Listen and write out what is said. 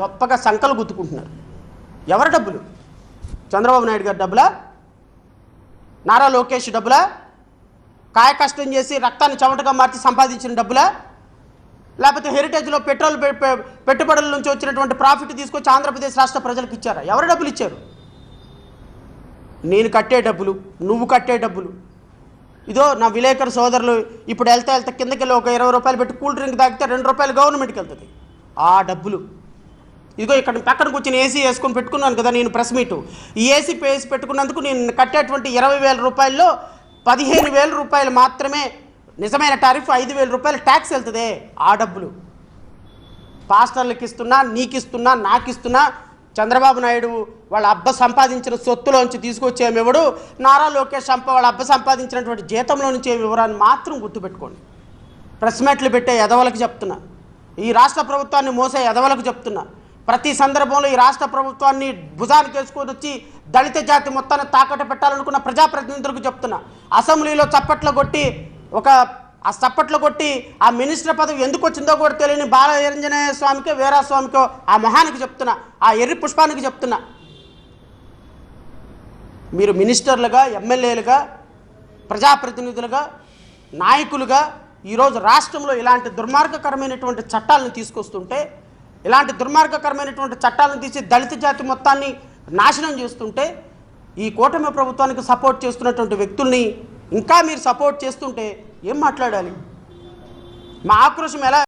గొప్పగా సంకలు గుర్తుకుంటున్నారు ఎవరి డబ్బులు? చంద్రబాబు నాయుడు గారి డబ్బులా? నారా లోకేష్ డబ్బులా? కాయ కష్టం చేసి రక్తాన్ని చెమటగా మార్చి సంపాదించిన డబ్బులా? లేకపోతే హెరిటేజ్లో పెట్రోల్ పెట్టుబడుల నుంచి వచ్చినటువంటి ప్రాఫిట్ తీసుకొచ్చి ఆంధ్రప్రదేశ్ రాష్ట్ర ప్రజలకు ఇచ్చారా? ఎవరు డబ్బులు ఇచ్చారు? నేను కట్టే డబ్బులు నువ్వు కట్టే డబ్బులు. ఇదో నా విలేకరు సోదరులు ఇప్పుడు వెళ్తే వెళ్తే కిందకి వెళ్ళి ఒక ఇరవై రూపాయలు పెట్టి కూల్ డ్రింక్ తాగితే రెండు రూపాయలు గవర్నమెంట్కి వెళ్తుంది. ఆ డబ్బులు ఇదిగో ఇక్కడ పక్కన కూర్చొని ఏసీ వేసుకొని పెట్టుకున్నాను కదా నేను ప్రెస్ మీటు ఈ ఏసీ వేసి పెట్టుకున్నందుకు నేను కట్టేటువంటి ఇరవై వేల రూపాయల్లో పదిహేను వేల రూపాయలు మాత్రమే నిజమైన టారిఫ్ ఐదు వేల రూపాయలు ట్యాక్స్ వెళ్తుంది ఆ డబ్బులు. పాస్టర్లకు ఇస్తున్నా నీకు ఇస్తున్నా నాకు ఇస్తున్నా చంద్రబాబు నాయుడు వాళ్ళ అబ్బ సంపాదించిన సొత్తులోంచి తీసుకొచ్చి నారా లోకేష్ సంప వాళ్ళ అబ్బ సంపాదించినటువంటి జీతంలో నుంచి ఏమి మాత్రం గుర్తుపెట్టుకోండి. ప్రెస్ మీట్లు పెట్టే ఎదవలకు చెప్తున్నా. ఈ రాష్ట్ర ప్రభుత్వాన్ని మోసే ఎదవలకు చెప్తున్నా. ప్రతి సందర్భంలో ఈ రాష్ట్ర ప్రభుత్వాన్ని భుజానికి వేసుకొని వచ్చి దళిత జాతి మొత్తాన్ని తాకట్టు పెట్టాలనుకున్న ప్రజాప్రతినిధులకు చెప్తున్నా. అసెంబ్లీలో చప్పట్లు కొట్టి ఒక ఆ చప్పట్లు కొట్టి ఆ మినిస్టర్ పదవి ఎందుకు వచ్చిందో కూడా తెలియని బాలయంజనేయ స్వామికో వీరాస్వామికో ఆ మొహానికి చెప్తున్నా. ఆ ఎర్రి పుష్పానికి చెప్తున్నా. మీరు మినిస్టర్లుగా ఎమ్మెల్యేలుగా ప్రజాప్రతినిధులుగా నాయకులుగా ఈరోజు రాష్ట్రంలో ఇలాంటి దుర్మార్గకరమైనటువంటి చట్టాలను తీసుకొస్తుంటే ఇలాంటి దుర్మార్గకరమైనటువంటి చట్టాలను తీసి దళిత జాతి మొత్తాన్ని నాశనం చేస్తుంటే ఈ కూటమి ప్రభుత్వానికి సపోర్ట్ చేస్తున్నటువంటి వ్యక్తుల్ని ఇంకా మీరు సపోర్ట్ చేస్తుంటే ఏం మాట్లాడాలి? మా ఆక్రోశం ఎలా